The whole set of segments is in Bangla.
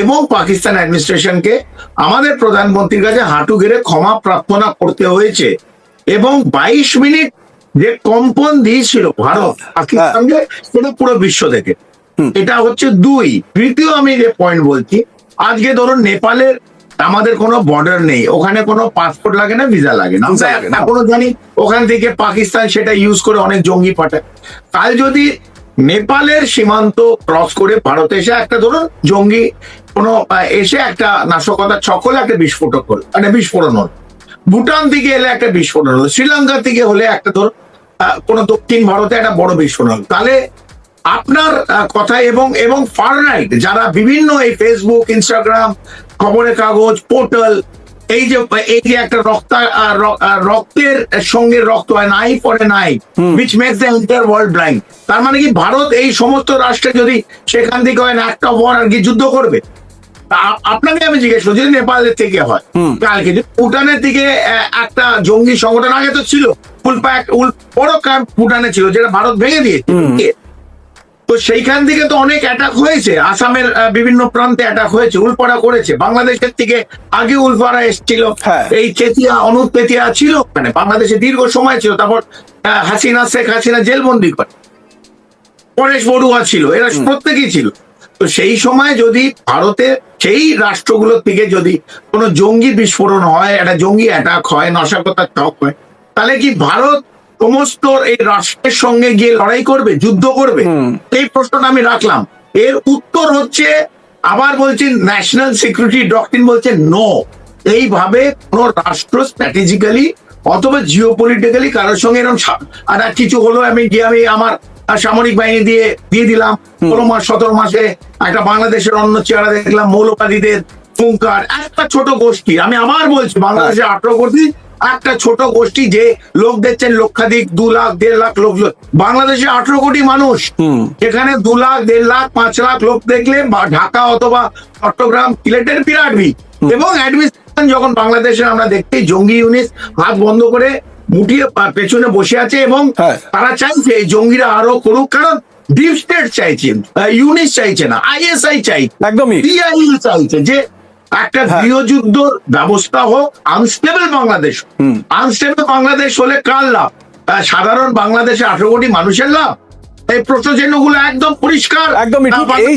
এবং পাকিস্তান অ্যাডমিনিস্ট্রেশনকে আমাদের প্রধানমন্ত্রীর কাছে হাঁটু গেড়ে ক্ষমা প্রার্থনা করতে হয়েছে। এবং বাইশ মিনিট যে কম্পন দিয়েছিল ভারত পাকিস্তানকে সেটা পুরো বিশ্ব থেকে। এটা হচ্ছে দুই। তৃতীয় আমি যে পয়েন্ট বলছি আজকে ধরুন নেপালের আমাদের কোনো বর্ডার নেই ওখানে কোনো পাসপোর্ট লাগে না ভিসা লাগে না। আমরা লাগে না। এখনও জানি ওখান থেকে পাকিস্তান সেটা ইউজ করে অনেক জঙ্গি পাঠায়। কাল যদি নেপালের সীমান্ত ক্রস করে ভারতে এসে একটা ধরুন জঙ্গি কোনো এসে একটা নাশকতা ছকলে একটা বিস্ফোরক হলো মানে বিস্ফোরণ হলো। ভুটান থেকে এলে একটা বিস্ফোরণ হলো শ্রীলঙ্কা থেকে হলে একটা ধরুন কোনো দক্ষিণ ভারতে একটা বড় বিস্ফোরণ হলো। তাহলে আপনার কথা এবং এবং ফার যারা বিভিন্ন এই ফেসবুক ইনস্টাগ্রাম খবরের কাগজ পোর্টাল এই যে এই যে একটা রক্ত রক্তের সঙ্গে রক্ত হয় নাই পরে নাই। Which makes the entire world blind তার মানে কি ভারত এই সমস্ত রাষ্ট্রে যদি সেখান থেকে হয় না একটা ওয়ার আর কি যুদ্ধ করবে? আপনাকে আমি জিজ্ঞেস করছি যদি নেপালের থেকে হয় কালকে ভুটানের থেকে আহ, একটা জঙ্গি সংগঠন আগে তো ছিল উল্পা উল বড় ক্যাম্প ভুটানে ছিল যেটা ভারত ভেঙে দিয়েছে। তো সেইখান থেকে তো অনেক অ্যাটাক হয়েছে। আসামের বিভিন্ন প্রান্তে অ্যাটাক হয়েছে উলপাড়া করেছে। বাংলাদেশের থেকে আগে উলপাড়া এসেছিল। হ্যাঁ। এই চেতিয়া অনুপ পেতিয়া ছিল মানে বাংলাদেশে দীর্ঘ সময় ছিল। তারপর হাসিনা শেখ হাসিনা জেলবন্দি করে। পরেশ বড়ুয়া ছিল এরা প্রত্যেকেই ছিল। তো সেই সময় যদি ভারতে সেই রাষ্ট্রগুলোর থেকে যদি কোনো জঙ্গি বিস্ফোরণ হয় একটা জঙ্গি অ্যাটাক হয় নাশকতার টক হয় তাহলে কি ভারত সমস্ত এই রাষ্ট্রের সঙ্গে গিয়ে লড়াই করবে যুদ্ধ করবে এই প্রশ্নটা আমি রাখলাম। এর উত্তর হচ্ছে আবার বলছি ন্যাশনাল সিকিউরিটি ডক্টরিন বলছে নো এইভাবে কোন রাষ্ট্র স্ট্র্যাটেজিক্যালি অথবা জিও পলিটিক্যালি কারোর সঙ্গে এরকম আর এক কিছু হলো আমি গিয়ে আমি আমার সামরিক বাহিনী দিয়ে দিয়ে দিলাম। ষোলো মাস সতেরো মাসে একটা বাংলাদেশের অন্য চেহারা দেখলাম মৌলবাদীদের ফুঙ্কার একটা ছোট গোষ্ঠী। আমি আবার বলছি বাংলাদেশে আঠারো কোটি একটা ছোট গোষ্ঠী যে লোক দেখছেন লক্ষাধিক দু লাখ দেড় লাখ লোক। বাংলাদেশে আঠারো কোটি মানুষ। এখানে দু লাখ দেড় লাখ পাঁচ লাখ লোক দেখলে ঢাকা অথবা চট্টগ্রাম সিলেটের বিরাট ভিড়। এবং অ্যাডমিনিস্ট্রেশন যখন বাংলাদেশে আমরা দেখছি জঙ্গি ইউনিট হাত বন্ধ করে মুটিয়ে পেছনে বসে আছে এবং হ্যাঁ। তারা চাইছে এই জঙ্গিরা আরও করুক কারণ ডিপ স্টেট চাইছে ইউনিট চাইছে না আইএসআই চাই একদমই। চাইছে যে একটা হ্যাঁ। গৃহযুদ্ধ ব্যবস্থা হোক আনস্টেবল বাংলাদেশ আনস্টেবল বাংলাদেশ হলে কার লাভ? সাধারণ বাংলাদেশে আঠারো কোটি মানুষের লাভ? এই একদম পরিষ্কার।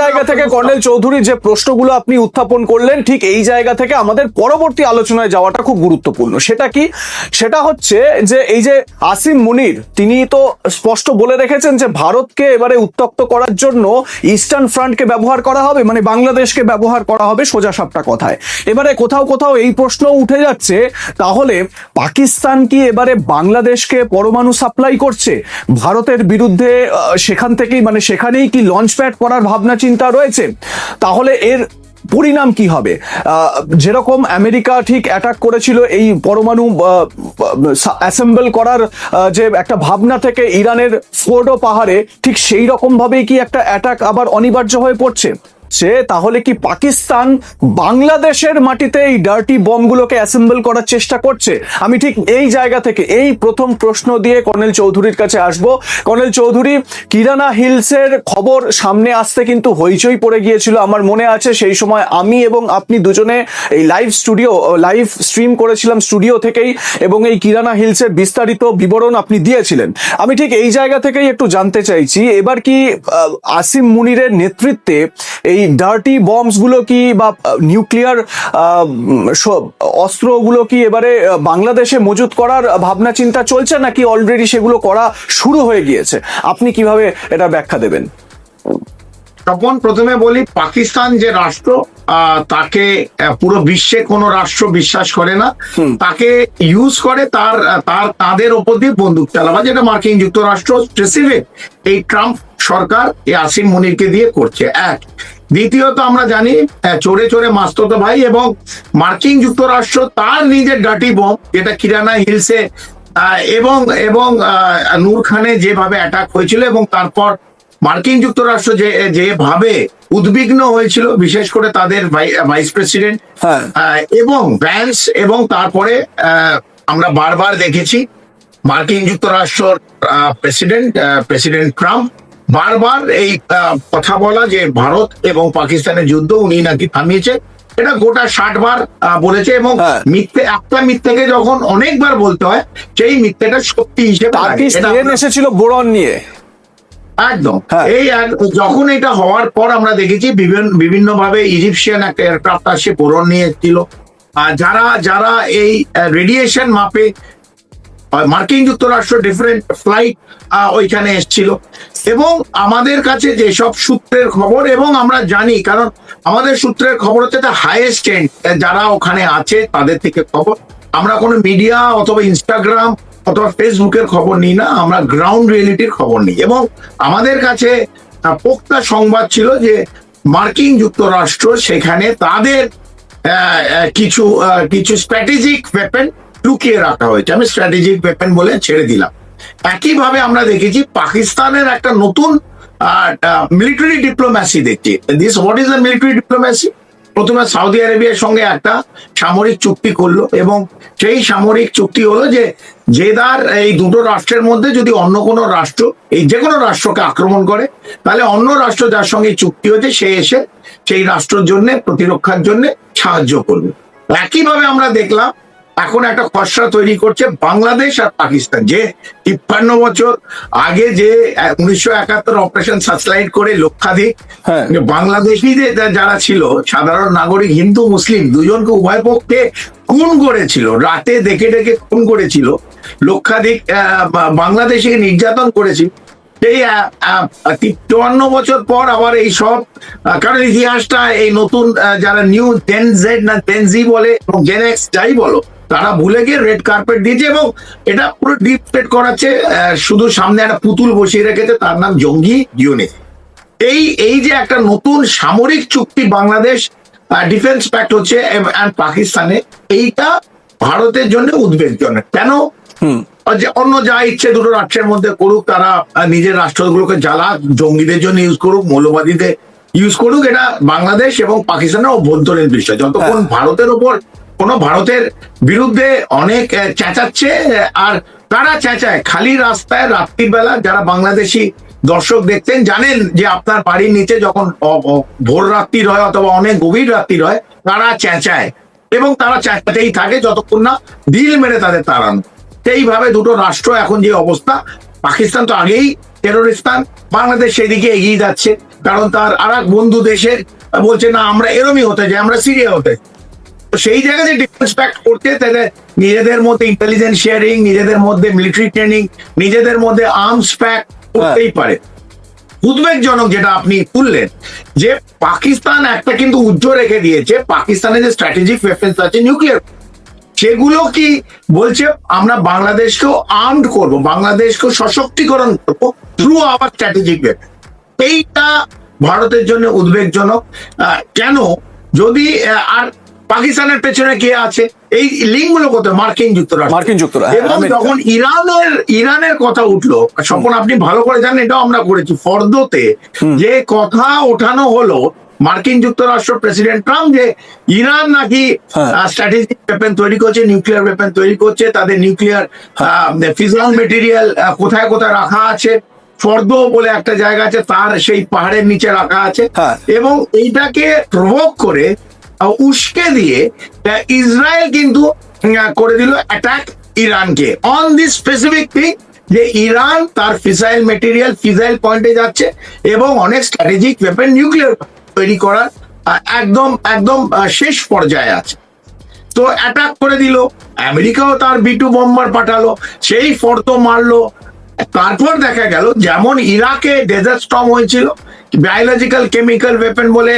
জায়গা থেকে কর্নেল চৌধুরী যে প্রশ্নগুলো আপনি উত্থাপন করলেন ঠিক এই জায়গা থেকে আমাদের পরবর্তী আলোচনায় যাওয়াটা খুব গুরুত্বপূর্ণ। সেটা কি? সেটা হচ্ছে যে এই যে আসিম মুনির তিনি তো স্পষ্ট বলে রেখেছেন যে ভারতকে এবারে উত্তপ্ত করার জন্য ইস্টার্ন ফ্রন্টকে ব্যবহার করা হবে মানে বাংলাদেশকে ব্যবহার করা হবে সোজা সাপটা কথায়। এবারে কোথাও কোথাও এই প্রশ্ন উঠে যাচ্ছে তাহলে পাকিস্তান কি এবারে বাংলাদেশকে পরমাণু সাপ্লাই করছে? ভারতের বিরুদ্ধে সেখান থেকেই মানে সেখানেই কি লঞ্চ প্যাড করার ভাবনা, চিন্তা রয়েছে? তাহলে এর পরিণাম কি হবে? যেরকম আমেরিকা ঠিক অ্যাটাক করেছিল, এই পরমাণু অ্যাসেম্বল করার যে একটা ভাবনা থেকে ইরানের ফোর্ডো পাহাড়ে ঠিক সেই রকম ভাবেই কি একটা অ্যাটাক আবার অনিবার্য হয়ে পড়ছে? সে তাহলে কি পাকিস্তান বাংলাদেশের মাটিতে এই ডার্টি বমগুলোকে অ্যাসেম্বল করার চেষ্টা করছে? আমি ঠিক এই জায়গা থেকে এই প্রথম প্রশ্ন দিয়ে কর্নেল চৌধুরীর কাছে আসব। কর্নেল চৌধুরী, কিরানা হিলসের খবর সামনে আসতে কিন্তু হইচই পড়ে গিয়েছিল আমার মনে আছে। সেই সময় আমি এবং আপনি দুজনে এই লাইভ স্টুডিও লাইভ স্ট্রিম করেছিলাম স্টুডিও থেকেই এবং এই কিরানা হিলসের বিস্তারিত বিবরণ আপনি দিয়েছিলেন। আমি ঠিক এই জায়গা থেকেই একটু জানতে চাইছি, এবার কি আসিম মুনিরের নেতৃত্বে এই ডার্টি বম্বসগুলো কি বা নিউক্লিয়ার অস্ত্রগুলো কি এবারে বাংলাদেশে মজুত করার ভাবনা চিন্তা চলছে নাকি অলরেডি সেগুলো করা শুরু হয়ে গিয়েছে? আপনি কীভাবে এটা ব্যাখ্যা দেবেন? তখন প্রথমে বলি পাকিস্তান যে রাষ্ট্র তাকে পুরো বিশ্বে কোনো রাষ্ট্র বিশ্বাস করে না। তাকে ইউজ করে তার তার তাদের ওপর দিয়ে বন্দুক চালাবা যেটা মার্কিন যুক্তরাষ্ট্র স্পেসিফিক এই ট্রাম্প সরকার এই আসিম মনিরকে দিয়ে করছে। এক দ্বিতীয়ত আমরা জানি চোরে চোরে মাস্তত ভাই এবং মার্কিন যুক্তরাষ্ট্র তার নিজের ডাটি বম যেটা কিরানা হিলসে এবং এবং নূর খানে যেভাবে অ্যাটাক হয়েছিল এবং তারপর মার্কিন যুক্তরাষ্ট্র যে যেভাবে উদ্বিগ্ন হয়েছিল বিশেষ করে তাদের ভাই- ভাইস প্রেসিডেন্ট হ্যাঁ। এবং ভ্যান্স এবং তারপরে আহ, আমরা বারবার দেখেছি মার্কিন যুক্তরাষ্ট্র প্রেসিডেন্ট প্রেসিডেন্ট ট্রাম্প বারবার এই কথা বলা যে ভারত এবং পাকিস্তানের যুদ্ধ উনি নাকি থামিয়েছে এটা গোটা ষাট বার বলেছে এবং হ্যাঁ। মিথ্যে একটা মিথ্যেকে যখন অনেকবার বলতে হয় সেই মিথ্যেটা সত্যি হিসেবে এসেছিল বোরন নিয়ে একদম হ্যাঁ। এই যখন এটা হওয়ার পর আমরা দেখেছি বিভিন্ন বিভিন্ন ভাবে ইজিপশিয়ান একটা এয়ারক্রাফট আসে বোরন নিয়ে এসেছিল আর যারা যারা এই রেডিয়েশন মাপে মার্কিন যুক্তরাষ্ট্র ডিফারেন্ট ফ্লাইট ওইখানে এসেছিল। এবং আমাদের কাছে যেসব সূত্রের খবর, এবং আমরা জানি, কারণ আমাদের সূত্রের খবর হচ্ছে হাইয়েস্ট এন্ড যারা ওখানে আছে, তাদের থেকে খবর। আমরা কোনো মিডিয়া অথবা ইনস্টাগ্রাম অথবা ফেসবুকের খবর নিই না, আমরা গ্রাউন্ড রিয়েলিটির খবর নিই। এবং আমাদের কাছে পোক্তা সংবাদ ছিল যে মার্কিন যুক্তরাষ্ট্র সেখানে তাদের কিছু কিছু স্ট্র্যাটেজিক ওয়েপেন লুকিয়ে রাখা হয়েছে আমি স্ট্র্যাটেজিক ওয়েপেন বলে ছেড়ে দিলাম। একইভাবে আমরা দেখেছি পাকিস্তানের একটা নতুন মিলিটারি ডিপ্লোম্যাসি দেখছি। This what is the military diplomacy প্রথমে সৌদি আরবিয়ার সঙ্গে একটা সামরিক চুক্তি করল এবং সেই সামরিক চুক্তি হলো যে জেদার এই দুটো রাষ্ট্রের মধ্যে যদি অন্য কোনো রাষ্ট্র, এই যে কোনো রাষ্ট্রকে আক্রমণ করে, তাহলে অন্য রাষ্ট্র যার সঙ্গে চুক্তি হয়েছে, সে এসে সেই রাষ্ট্রের জন্য, প্রতিরক্ষার জন্য সাহায্য করবে। একইভাবে আমরা দেখলাম এখন একটা খসড়া তৈরি করছে বাংলাদেশ আর পাকিস্তান যে তিপ্পান্ন বছর আগে যে উনিশশো একাত্তর অপারেশন সার্চলাইট করে লক্ষাধিক হ্যাঁ। বাংলাদেশি যে যারা ছিল সাধারণ নাগরিক হিন্দু মুসলিম দুজনকে উভয় পক্ষে খুন করেছিল রাতে দেখে ডেকে খুন করেছিল লক্ষাধিক আহ, বা- বাংলাদেশিকে নির্যাতন করেছিল সেই চুয়ান্ন বছর পর আবার এই সব কারণ ইতিহাসটা এই নতুন যারা নিউ টেন জেড না টেন জি বলে এবং জেন এক্স যাই বলো তারা ভুলে গিয়ে রেড কার্পেট দিয়েছে এবং এটা পুরো ডিপ স্টেট করাচ্ছে শুধু সামনে একটা পুতুল বসিয়ে রেখেছে তার নাম জঙ্গি ইউনিট এই এই যে একটা নতুন সামরিক চুক্তি বাংলাদেশ ডিফেন্স প্যাক্ট হচ্ছে পাকিস্তানে এইটা ভারতের জন্য উদ্বেগজনক। কেন? যে অন্য যা ইচ্ছে দুটো রাষ্ট্রের মধ্যে করুক তারা নিজের রাষ্ট্রগুলোকে জ্বালাক জঙ্গিদের জন্য ইউজ করুক মৌলবাদীদের ইউজ করুক এটা বাংলাদেশ এবং পাকিস্তানের অভ্যন্তরীণ বিষয়। যতক্ষণ ভারতের ওপর কোন ভারতের বিরুদ্ধে অনেক চেঁচাচ্ছে, আর তারা চেঁচায়। খালি রাস্তায় রাত্রিবেলা যারা বাংলাদেশি দর্শক দেখতেন জানেন যে আপনার বাড়ির নিচে যখন ভোর রাত্রির হয় অথবা অনেক গভীর রাত্রির হয়, তারা চেঁচায়। এবং তারা চেঁচাতেই থাকে যতক্ষণ না ঢিল মেরে তাদের তাড়ানো। সেইভাবে দুটো রাষ্ট্র এখন যে অবস্থা, পাকিস্তান তো আগেই টেরোরিস্তান বাংলাদেশ সেদিকে এগিয়ে যাচ্ছে। কারণ তার আর বন্ধু দেশের বলছে, না, আমরা এরমই হতে চাই, আমরা সিরিয়া হতে। সেই জায়গাতে ডিফেন্স প্যাক্ট করতে তাহলে নিজেদের মধ্যে ইন্টেলিজেন্স শেয়ারিং নিজেদের মধ্যে মিলিটারি ট্রেনিং নিজেদের মধ্যে আর্মস প্যাক্ট করতেই পারে। উদ্বেগজনক যেটা আপনি তুললেন যে পাকিস্তান একটা কিন্তু উজ্জ্বল রেখে দিয়েছে পাকিস্তানের যে স্ট্র্যাটেজিক ওয়েপেন্স আছে নিউক্লিয়ার সেগুলো কি বলছে আমরা বাংলাদেশকেও আর্মড করব বাংলাদেশকেও সশক্তিকরণ করব থ্রু আওয়ার স্ট্র্যাটেজিক ওয়েপেন এইটা ভারতের জন্য উদ্বেগজনক। কেন? যদি আর পাকিস্তানের পেছনে কে আছে? এই লিঙ্কগুলো কোথায়? মার্কিন যুক্তরাষ্ট্র মার্কিন যুক্তরাষ্ট্র, এবং যখন ইরানের ইরানের কথা উঠল স্বপন আপনি ভালো করে জানেন এটাও আমরা করেছি ফর্দতে যে কথা ওঠানো হলো মার্কিন যুক্তরাষ্ট্র প্রেসিডেন্ট ট্রাম্প যে ইরান নাকি হ্যাঁ। স্ট্র্যাটেজিক ওয়েপেন তৈরি করছে নিউক্লিয়ার ওয়েপেন তৈরি করছে তাদের নিউক্লিয়ার ফিজিক্যাল মেটেরিয়াল কোথায় কোথায় রাখা আছে ফর্দ বলে একটা জায়গা আছে তার সেই পাহাড়ের নিচে রাখা আছে হ্যাঁ। এবং এইটাকে প্রভোগ করে উস্কে দিয়ে ইসরায়েল কিন্তু করে দিল অ্যাটাক ইরানকে। অন দিস স্পেসিফিক থিং যে ইরান তার ফিসাইল মেটেরিয়াল ফিসাইল পয়েন্টে যাচ্ছে এবং অনেক স্ট্র্যাটেজিক ওয়েপেন নিউক্লিয়ার তৈরি করার একদম একদম শেষ পর্যায়ে আছে। তো অ্যাটাক করে দিল। আমেরিকাও তার বিটু বম্বার পাঠালো। সেই ফর্দ মারলো। তারপর দেখা গেল যেমন ইরাকে ডেজার্ট স্টর্ম হয়েছিল বায়োলজিক্যাল কেমিক্যাল ওয়েপেন বলে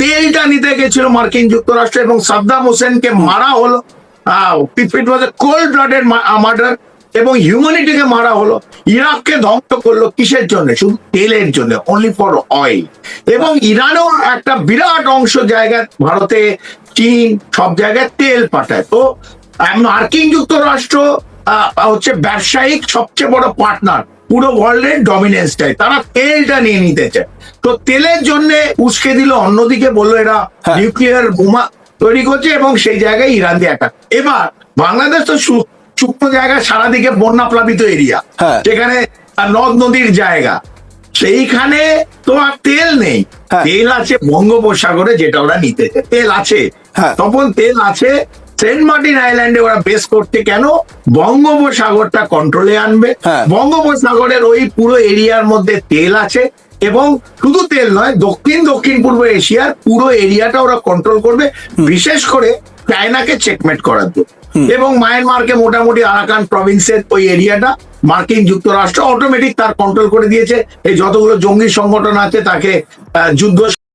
তেলটা নিতে গেছিল মার্কিন যুক্তরাষ্ট্র এবং সাদ্দাম হোসেনকে মারা হলো। It was cold blooded murder এবং হিউম্যানিটিকে মারা হলো। ইরাককে ধ্বংস করল কিসের জন্য? শুধু তেলের জন্য অনলি ফর অয়েল এবং ইরানও একটা বিরাট অংশ জায়গায়, ভারতে, চীন, সব জায়গায় তেল পাঠায়। তো মার্কিন যুক্তরাষ্ট্র হচ্ছে ব্যবসায়িক সবচেয়ে বড় পার্টনার পুরো ওয়ার্ল্ডের ডমিনেন্স চায় তারা তেলটা নিয়ে নিতে চায় তো তেলের জন্য উস্কে দিল অন্যদিকে বলল এরা। নিউক্লিয়ার বোমা তৈরি করছে এবং সেই জায়গায় ইরান দিয়ে অ্যাটাক এবার বাংলাদেশ তো শুকনো জায়গা সারাদিকে বন্যা প্লাবিত এরিয়া হ্যাঁ। সেখানে নদ নদীর জায়গা সেইখানে তো আর তেল নেই হ্যাঁ। তেল আছে বঙ্গোপসাগরে যেটা ওরা নিতে। তেল আছে হ্যাঁ। তখন তেল আছে সেন্ট মার্টিন আইল্যান্ডে ওরা বেস করতে কেন? বঙ্গোপসাগরটা কন্ট্রোলে আনবে। হ্যাঁ। বঙ্গোপসাগরের ওই পুরো এরিয়ার মধ্যে তেল আছে এবং শুধু তেল নয় দক্ষিণ দক্ষিণ পূর্ব এশিয়ার পুরো এরিয়াটা ওরা কন্ট্রোল করবে বিশেষ করে চায়নাকে চেকমেট করার জন্য। এবং মায়ানমারকে মোটামুটি আরাকান প্রভিন্সের ওই এরিয়াটা মার্কিন যুক্তরাষ্ট্র অটোমেটিক তার কন্ট্রোল করে দিয়েছে। এই যতগুলো জঙ্গি সংগঠন আছে তাকে যুদ্ধ